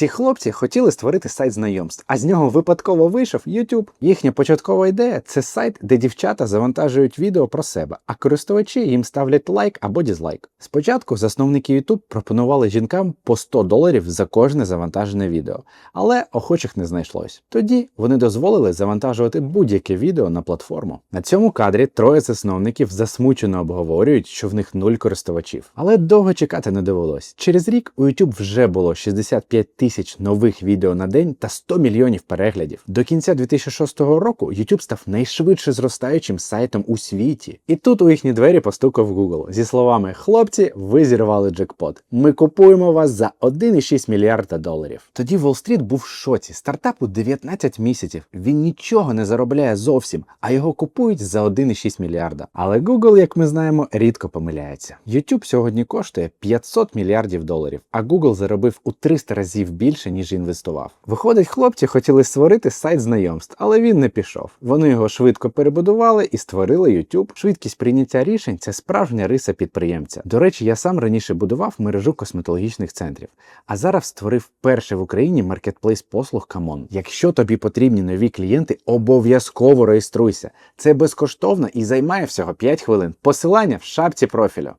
Ці хлопці хотіли створити сайт знайомств, а з нього випадково вийшов YouTube. Їхня початкова ідея це сайт, де дівчата завантажують відео про себе, а користувачі їм ставлять лайк або дізлайк. Спочатку засновники YouTube пропонували жінкам по 100 доларів за кожне завантажене відео, але охочих не знайшлось. Тоді вони дозволили завантажувати будь-яке відео на платформу. На цьому кадрі троє засновників засмучено обговорюють, що в них нуль користувачів. Але довго чекати не довелось. Через рік у YouTube вже було 65 тисяч нових відео на день та 100 мільйонів переглядів. До кінця 2006 року YouTube став найшвидше зростаючим сайтом у світі. І тут у їхні двері постукав Google зі словами: Хлопці, ви зірвали джекпот. Ми купуємо вас за 1,6 мільярда доларів. Тоді Уолл-стріт був в шоці. Стартапу 19 місяців. Він нічого не заробляє зовсім, а його купують за 1,6 мільярда. Але Google, як ми знаємо, рідко помиляється. YouTube сьогодні коштує 500 мільярдів доларів, а Google заробив у 300 разів більше, ніж інвестував. Виходить, хлопці хотіли створити сайт знайомств, але він не пішов. Вони його швидко перебудували і створили YouTube. Швидкість прийняття рішень це справжня риса підприємця. До речі, я сам раніше будував мережу косметологічних центрів, а зараз створив перший в Україні маркетплейс послуг Камон. Якщо тобі потрібні нові клієнти, обов'язково реєструйся. Це безкоштовно і займає всього 5 хвилин. Посилання в шапці профілю.